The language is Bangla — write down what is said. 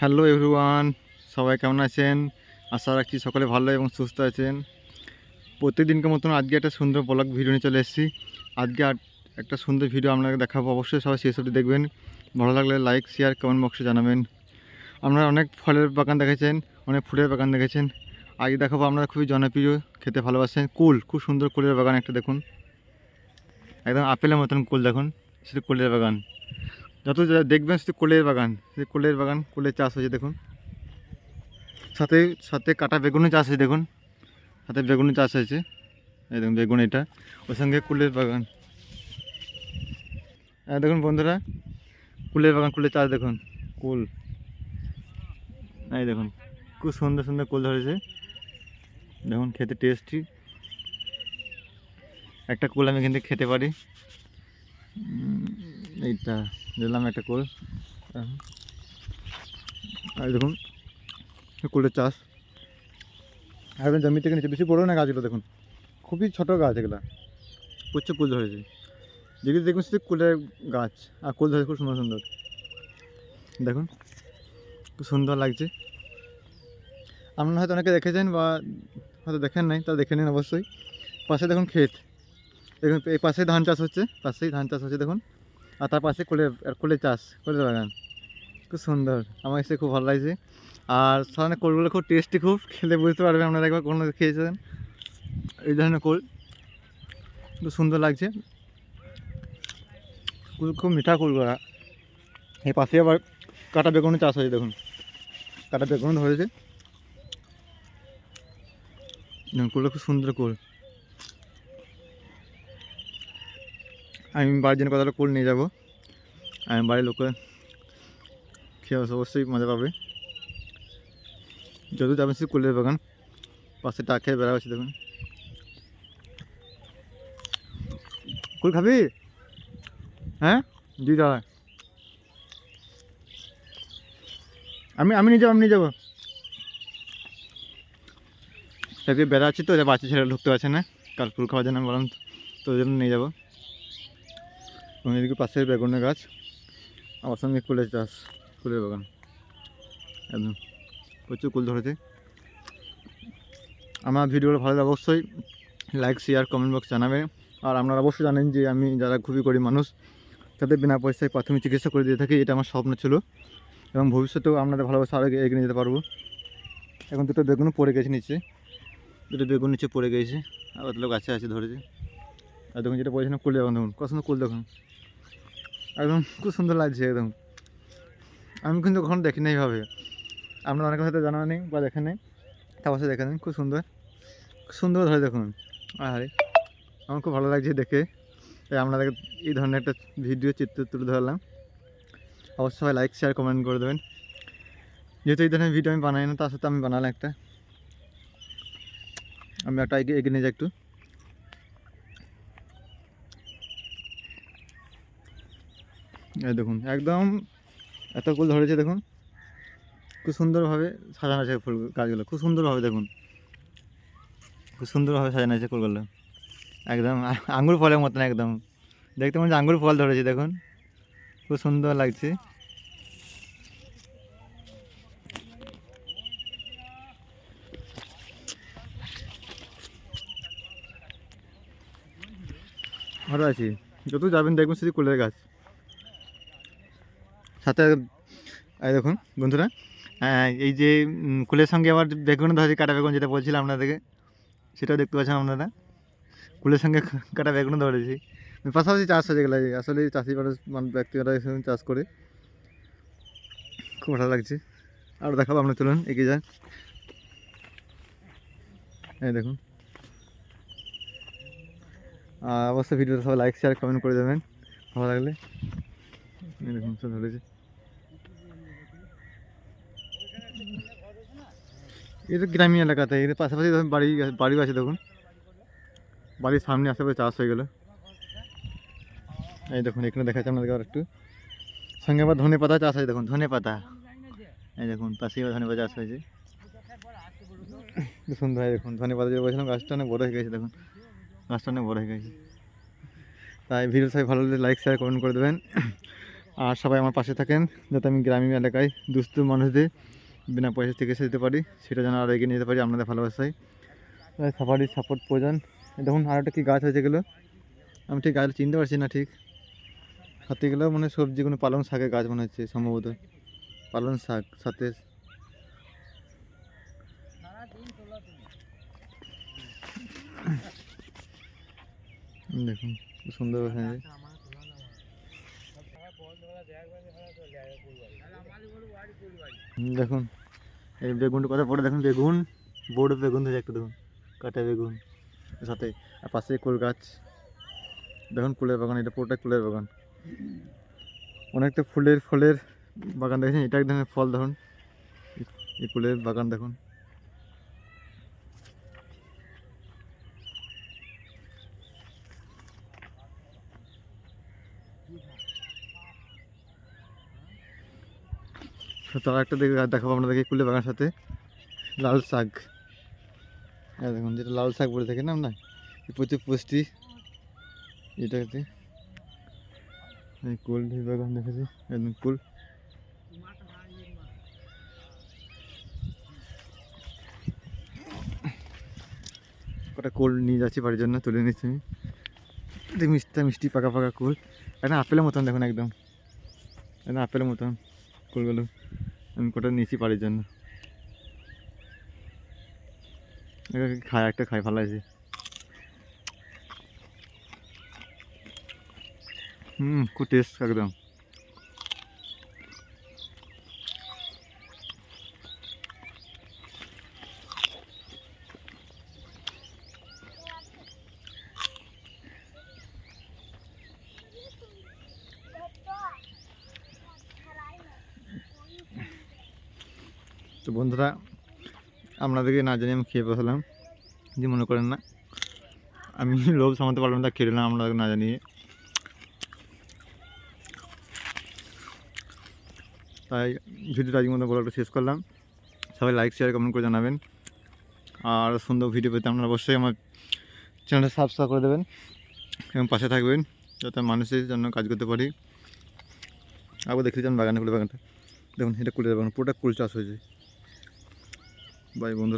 হ্যালো এভরিওয়ান, সবাই কেমন আছেন? আশা রাখছি সকলে ভালো এবং সুস্থ আছেন। প্রত্যেকদিনকে মতন আজকে একটা সুন্দর ব্লগ ভিডিও নিয়ে চলে এসেছি। আজকে একটা সুন্দর ভিডিও আপনাকে দেখাবো। অবশ্যই সবাই শেষ অবধি দেখবেন। ভালো লাগলে লাইক শেয়ার কমেন্ট বক্সে জানাবেন। আপনারা অনেক ফলের বাগান দেখেছেন, অনেক ফুলের বাগান দেখেছেন। আজ দেখাবো আপনারা খুবই জনপ্রিয়, খেতে ভালোবাসেন কুল। খুব সুন্দর কুলের বাগান একটা দেখুন। একদম আপেলের মতন কুল দেখুন, সেটা কুলের বাগান। যত দেখবেন শুধু কোলের বাগান কোলের বাগান, কোলের চাষ হয়েছে, দেখুন। সাথে সাথে কাটা বেগুনের চাষ হয়েছে, দেখুন। সাথে বেগুনের চাষ হয়েছে। এই দেখুন বেগুন এটা, ওর সঙ্গে কুলের বাগান। হ্যাঁ দেখুন বন্ধুরা, কুলের বাগান, কুলের চাষ, দেখুন। কুল। এই দেখুন, খুব সুন্দর সুন্দর কুল ধরেছে। দেখুন, খেতে টেস্টি একটা কুল আমি কিন্তু খেতে পারি। এইটা। দিলাম একটা কুল। আর দেখুন, কুলের চাষ। একদম জমি থেকে নিচে বেশি বড়ো না গাছগুলো, দেখুন। খুবই ছোটো গাছ এগুলা। প্রচুর কুল ধরেছে। যেগুলো দেখুন শুধু কুলের গাছ। আর কুল ধরেছে, খুব সুন্দর সুন্দর। দেখুন, খুব সুন্দর লাগছে। আপনারা হয়তো অনেকে দেখেছেন বা হয়তো দেখেন নাই তা দেখে নিন অবশ্যই। পাশে দেখুন ক্ষেত। দেখুন, এই পাশে ধান চাষ হচ্ছে, পাশেই ধান চাষ হচ্ছে, দেখুন। আর তার পাশে কোলের আর কোলের চাষ কোলের বাগান। খুব সুন্দর। আমার এসে খুব ভালো লাগছে। আর সাধারণত কোলগুলো খুব টেস্টি খুব। খেলে বুঝতে পারবেন আপনারা একবার কোনো খেয়েছেন। এই ধরনের কোল। খুব সুন্দর লাগছে। কুল খুব মিঠা কুলগুলো। এই পাশে আবার কাটা বেগুনের চাষ হয়েছে, দেখুন। কাটা বেগুন ধরেছে। কুলটা খুব সুন্দর কুল। আমি বাড়ির জন্য কতটা কুল নিয়ে যাব? আমি বাড়ির লোকে খেয়ে অবশ্যই মজা পাবে। যদি যাবেন শুধু কুলের বাগান পাশে টাক খেয়ে বেড়া আছে দেখুন। কুল খাবি? হ্যাঁ? দুই দাদা আমি আমি নিয়ে যাব, আমি নিয়ে যাব। তাকে বেড়া আছে তো বাচ্চা ছেলে ঢুকতে পারছে না। কাল কুল খাওয়ার জন্য বললাম তো জন্য নিয়ে যাব। এবং এদিকে পাশে বেগুনের গাছ। আমার সঙ্গে কুলের চাষ কুলের বাগান। একদম প্রচুর কুল ধরেছে। আমার ভিডিওগুলো ভালো লাগে অবশ্যই লাইক শেয়ার কমেন্ট বক্স জানাবেন। আর আপনারা অবশ্যই জানেন যে আমি যারা খুবই গরিব মানুষ, তাদের বিনা পয়সায় প্রাথমিক চিকিৎসা করে দিয়ে থাকি, এটা আমার স্বপ্ন ছিল। এবং ভবিষ্যতেও আপনাদের ভালোবাসা আরও এগিয়ে নিয়ে যেতে পারব। এখন দুটো বেগুন পড়ে গেছে নিচে। দুটো বেগুন নিচে পড়ে গেছে। অত লোক গাছে আছে ধরেছে। আর দেখুন যেটা বলছিলাম কুল দেখুন দেখুন, কত সুন্দর কুল দেখুন। একদম খুব সুন্দর লাগছে, একদম। আমি কিন্তু কখনো দেখি না এইভাবে। আপনার অনেকের হয়তো জানা নেই বা দেখেন নেই তা অবশ্যই দেখে নিন, খুব সুন্দর। সুন্দর ধরে দেখুন। আরে আমার খুব ভালো লাগছে দেখে। তাই আপনাদের এই ধরনের একটা ভিডিও, চিত্র তুলে ধরলাম। অবশ্যই সবাই লাইক শেয়ার কমেন্ট করে দেবেন। যেহেতু এই ধরনের ভিডিও আমি বানাই না, তার সাথে আমি বানালাম একটা। আমি একটা এগিয়ে নিয়ে যাই একটু। এই দেখুন, একদম এত ফুল ধরেছে দেখুন। খুব সুন্দরভাবে সাজানো আছে ফুল গাছগুলো, খুব সুন্দরভাবে দেখুন। খুব সুন্দরভাবে সাজানো আছে ফুলগুলো। একদম আঙ্গুর ফলের মতন একদম। দেখতে মনে আঙ্গুর ফল ধরেছে দেখুন। খুব সুন্দর লাগছে। ভালো আছি। যত যাবেন দেখবেন শুধু কুলের গাছ। সাথে দেখুন বন্ধুরা এই যে কুলের সঙ্গে আবার বেগুন ধরে কাটা বেগুন যেটা বলছিলাম আপনাদেরকে, সেটাও দেখতে পাচ্ছেন আপনারা। কুলের সঙ্গে কাটা বেগুন ধরেছি। পাশাপাশি চাষ হয়ে গেলে আসলে চাষি মানুষ, মান- ব্যক্তিগত চাষ করে খুব ভালো লাগছে। আর দেখাবো আপনার চলুন, এগিয়ে যান এই দেখুন। আর অবশ্যই ভিডিওটা সবাই লাইক শেয়ার কমেন্ট করে দেবেন। ভালো লাগলে। দেখুন ধরেছে। এটা গ্রামীণ এলাকাতে, এর পাশাপাশি বাড়ি, বাড়িও আছে দেখুন। বাড়ির সামনে আশেপাশে চাষ হয়ে গেল। এই দেখুন, এখানে দেখাচ্ছে আপনাদেরকে আর একটু। সঙ্গে আবার ধনে পাতা চাষ আছে দেখুন, ধনে পাতা। এই দেখুন আবার ধনে পাতা চাষ হয়েছে। সুন্দর হয় দেখুন, ধনে পাতা যে বলছিলাম, গাছটা অনেক বড় হয়ে গেছে, দেখুন। গাছটা অনেক বড় হয়ে গেছে। তাই ভিডিও সবাই ভালো লাগলে লাইক শেয়ার কমেন্ট করে দেবেন। আর সবাই আমার পাশে থাকেন, যাতে আমি গ্রামীণ এলাকায় দুস্থ মানুষদের বিনা পয়সা চিকিৎসা দিতে পারি, সেটা যেন আরও এগিয়ে নিতে পারি আপনাদের ভালোবাসায়। সবারই সাপোর্ট, প্রয়োজন। দেখুন, আর একটা কী গাছ হয়েছে গেলো আমি ঠিক গাছ চিনতে পারছি না ঠিক। হাতে গেলেও মানে সবজি, কোনো পালং শাকের গাছ মনে হচ্ছে সম্ভবত। পালং শাক, সাথে দেখুন সুন্দর দেখুন, এই বেগুনটা কথা পরে দেখুন বেগুন বড় বেগুন ধরে একটা দেখুন, কাটা বেগুন সাথে, আর পাশে কুল গাছ। দেখুন ফুলের বাগান, এটা পুরোটা ফুলের বাগান। অনেকটা ফুলের ফলের বাগান দেখেছেন? এটা এক ধরনের ফল, দেখুন। এই ফুলের বাগান, দেখুন। তার একটা দেখে দেখাবো আপনাদেরকে কুলে বাগানের সাথে। লাল শাক। হ্যাঁ দেখুন, যেটা লাল শাক বলে থাকে না না প্রচুর পুষ্টি। এটাতে। কুল বাগান দেখেছি। একদম কুল। কটা কুল নিয়ে যাচ্ছি বাড়ির জন্য, তুলে নিচ্ছি আমি। মিষ্টি মিষ্টি, পাকা পাকা কুল। একটা আপেলের মতন দেখুন একদম। একদম আপেলের মতন। কুলগুলো আমি কটা নিয়েছি পাড়ির জন্য। খায়, একটা খাই ভালো আছে হুম, খুব টেস্ট একদম। তো বন্ধুরা, আপনাদেরকে না জানি আমি খেয়ে বসলাম। যে মনে করেন না, আমি লোভ সামাতে পারলাম তা খেয়ে নিলাম আপনাদের না জানিয়ে। তাই ভিডিওটা আজকের মতো বলাটা শেষ করলাম। সবাই লাইক শেয়ার কমেন্ট করে জানাবেন। আর সুন্দর ভিডিও পেতে আপনারা অবশ্যই আমার চ্যানেলটা সাবস্ক্রাইব করে দেবেন এবং পাশে থাকবেন, যাতে মানুষের জন্য কাজ করতে পারি। আবার দেখতে চান বাগানে, ফুলের বাগানটা। দেখুন, এটা কুলের বাগান পুরোটা কুল চাষ হয়েছে। বাই বন্ধু